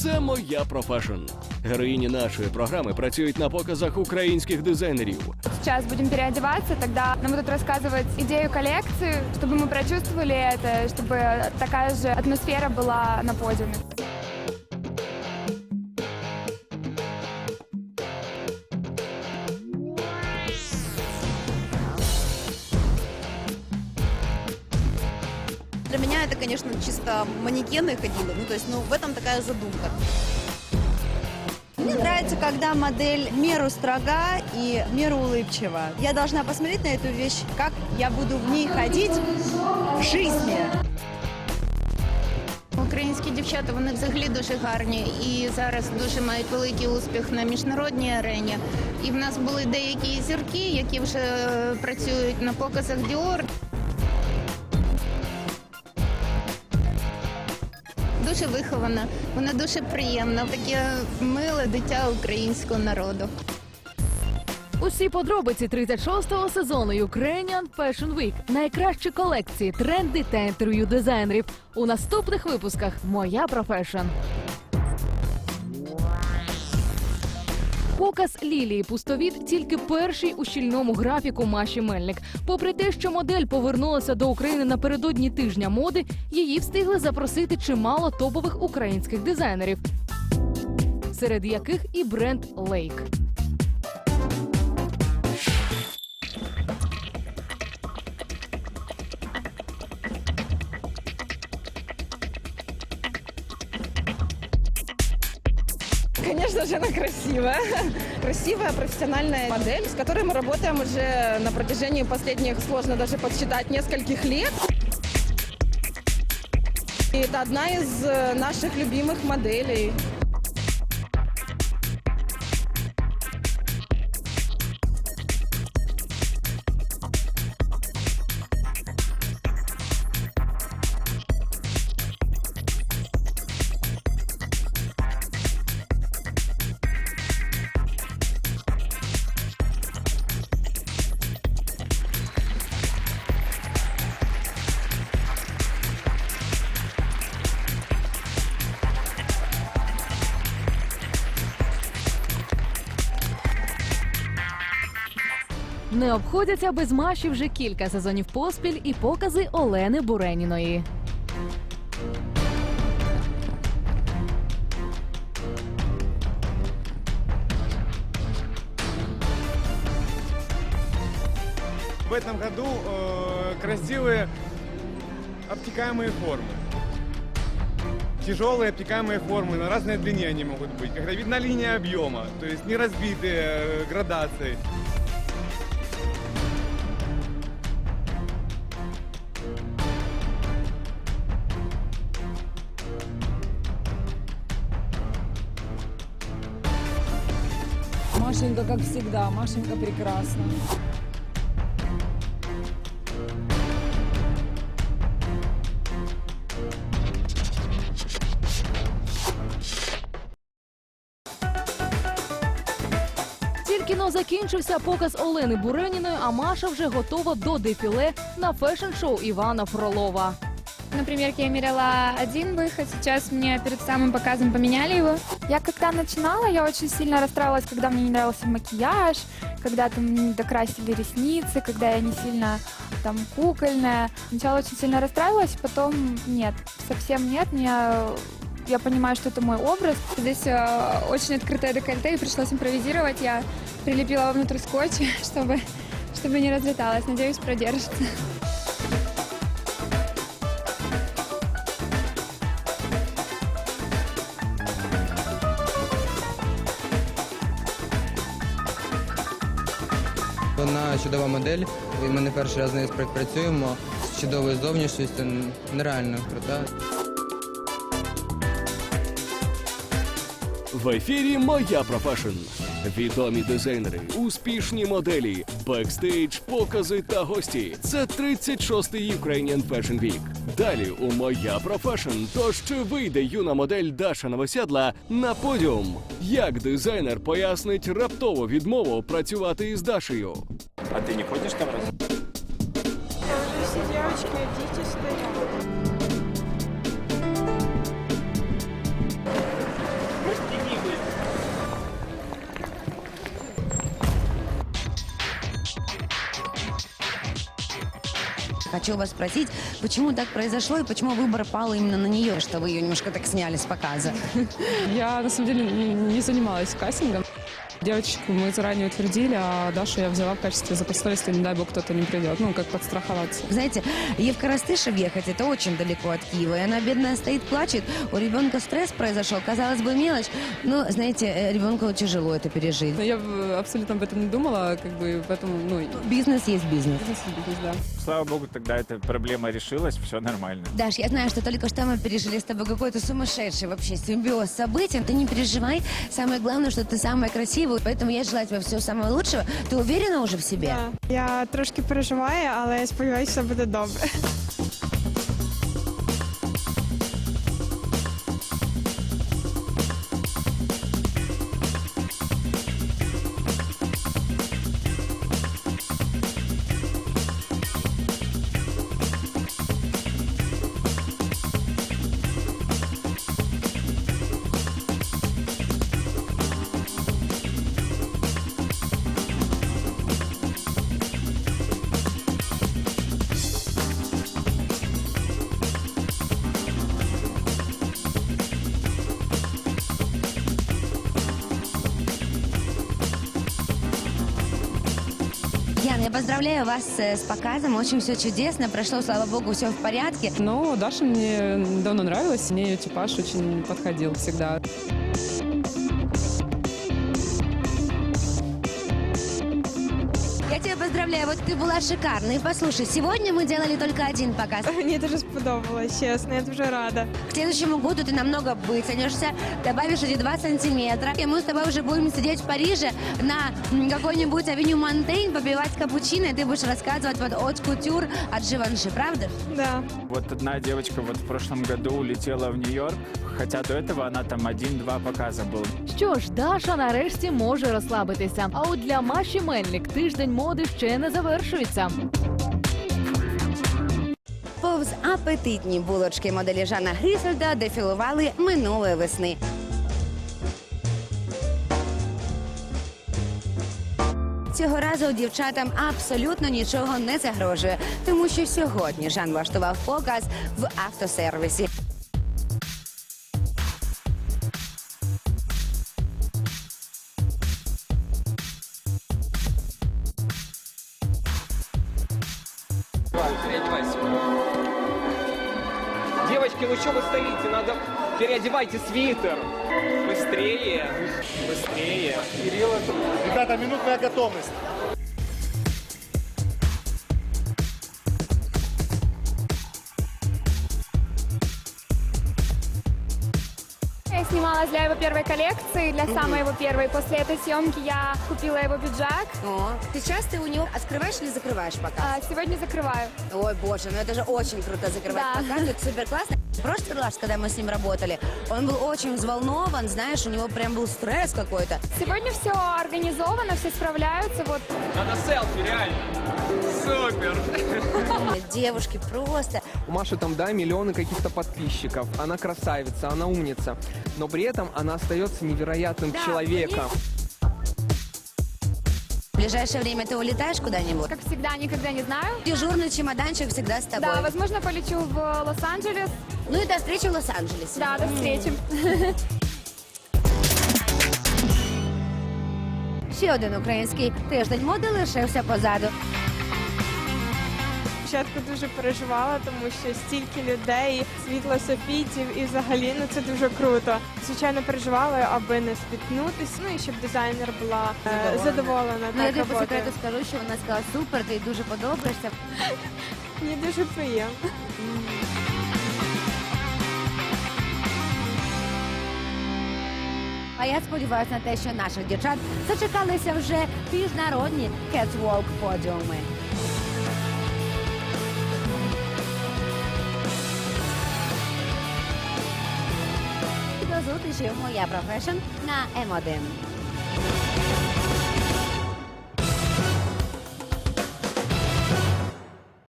Це моя профешн. Героїні нашої програми працюють на показах українських дизайнерів. Сейчас будем переодеваться, тогда нам будут рассказывать идею коллекции, чтобы мы прочувствовали это, чтобы такая же атмосфера была на подиуме. Для меня это, конечно, чисто манекены ходили. Ну, то есть, ну, в этом такая задумка. Мне нравится, когда модель в меру строга и в меру улыбчива. Я должна посмотреть на эту вещь, как я буду в ней ходить в жизни. Українські дівчата вони взагалі дуже гарні і зараз дуже мають великий успіх на міжнародній арені. І в нас були деякі зірки, які вже е, працюють на показах Dior. Дуже вихована, вона дуже приємна, таке миле дитя українського народу. Усі подробиці 36-го сезону Ukrainian Fashion Week. Найкращі колекції, тренди та інтерв'ю дизайнерів. У наступних випусках Моя профешн. Показ Лілії Пустовіт тільки перший у щільному графіку Маші Мельник. Попри те, що модель повернулася до України напередодні тижня моди, її встигли запросити чимало топових українських дизайнерів, серед яких і бренд Лейк. Конечно же, она красивая. Красивая профессиональная модель, с которой мы работаем уже на протяжении последних, сложно даже подсчитать, нескольких лет. И это одна из э, наших любимых моделей. Не обходяться без Маші вже кілька сезонів поспіль і покази Олени Буреніної. В этом году э, красивые обтекаемые формы. Тяжелые обтекаемые формы, на разной длине они могут быть. Когда видна линия объема, то есть не разбитые э, градацией. Машенька, как всегда, Машенька прекрасна. Тільки но закінчився показ Олени Буреніної, а Маша вже готова до дефіле на фешн-шоу Івана Фролова. На примерке я мерила один выход, сейчас мне перед самым показом поменяли его. Я когда начинала, я очень сильно расстраивалась, когда мне не нравился макияж, когда там не докрасили ресницы, когда я не сильно там кукольная. Сначала очень сильно расстраивалась, потом нет, совсем нет. Меня я понимаю, что это мой образ. Здесь э, очень открытое декольте, и пришлось импровизировать. Я прилепила внутрь скотч, чтобы, чтобы не разлеталось. Надеюсь, продержится. Вона чудова модель. Ми не перший раз з нею працюємо З чудовою зовнішністю, нереально крута. В ефірі Моя профешн. Відомі дизайнери, успішні моделі, бекстейдж, покази та гості. Це 36-й Ukrainian Fashion Week. Далі у Моя профешн. Тож чи вийде юна модель Даша Новосядла на подіум? Як дизайнер пояснить раптову відмову працювати із Дашею? А ты не ходишь там? Все девочки, дети стоят. Хочу вас спросить, почему так произошло и почему выбор пал именно на нее, что вы ее немножко так сняли с показа? Я на самом деле не занималась кастингом. Девочку мы заранее утвердили, а Дашу я взяла в качестве запасной, если, не дай бог, кто-то не придет. Ну, как подстраховаться. Знаете, ей в Коростышев ехать, это очень далеко от Киева. И она, бедная, стоит, плачет. У ребенка стресс произошел. Казалось бы, мелочь. Но, знаете, э, ребенку тяжело это пережить. Но я абсолютно об этом не думала, как бы, поэтому, ну, Бизнес есть бизнес. бизнес, бизнес, да. Слава богу, тогда эта проблема решилась, все нормально. Даш, я знаю, что только что мы пережили с тобой какой-то сумасшедший вообще симбиоз событий. Ты не переживай. Самое главное, что ты самая красивая. Поэтому я желаю тебе всего самого лучшего. Ты уверена уже в себе? Я трошки переживаю, але я сподіваюся, все буде добре. Яна, я поздравляю вас э, с показом. Очень все чудесно. Прошло, слава богу, все в порядке. Но Даша мне давно нравилась, мне ее типаж очень подходил всегда. поздравляю. Вот ты была шикарной. Послушай, сегодня мы делали только один показ. Мені дуже сподобалось, чесно, я дуже рада. К следующему году ты намного вытянешься, добавишь эти 2 сантиметра, и мы с тобой уже будем сидеть в Париже на м, какой-нибудь авеню Монтейн, попивать капучино, и ты будешь рассказывать вот от кутюр, от Живанши, правда? Да. Вот одна девочка вот в прошлом году улетела в Нью-Йорк, хотя до этого она там один-два показа был. Що ж, Даша нарешті може розслабитися. А от для Маші Мельник тиждень моди ще не завершується. Повз апетитні булочки моделі Жана Грісельда дефілували минулої весни. Цього разу дівчатам абсолютно нічого не загрожує, тому що сьогодні Жан влаштував показ в автосервісі. Девочки, ну что вы стоите? Надо переодевайте свитер. Быстрее, быстрее. Ребята, минутная готовность. Я снималась для его первой коллекции, для самой его первой. После этой съемки я купила его пиджак. О, сейчас ты у него открываешь или закрываешь показ? А сегодня закрываю. Ой, боже, ну это же очень круто закрывать Да. показ, это супер классно. В прошлый раз, когда мы с ним работали, он был очень взволнован, знаешь, у него прям был стресс какой-то. Сегодня все организовано, все справляются. Вот Надо селфи, реально. Супер. Девушки просто У Маши там, да, миллионы каких-то подписчиков. Она красавица, она умница. Но при этом она остается невероятным Да, человеком. в ближайшее время ты улетаешь куда-нибудь. как всегда, никогда не знаю. Дежурный чемоданчик всегда с тобой. Да, возможно, полечу в Лос-Анджелес. Ну и до встречи в Лос-Анджелесе. Да, до встречи. Ще один український тиждень моди лишився позаду. Спочатку дуже переживала, тому що стільки людей, світло софітів і взагалі ну це дуже круто. Звичайно, переживала, аби не спіткнутися, ну і щоб дизайнер була е, Задоволена. задоволена. Ну, я так, тобі по роботою. секрету скажу, що вона сказала супер, ти їй дуже подобаєшся. Мені дуже приємно. А я сподіваюся на те, що наших дівчат зачекалися вже міжнародні кетволк подіуми. До зустрічі в моя профешн на М1.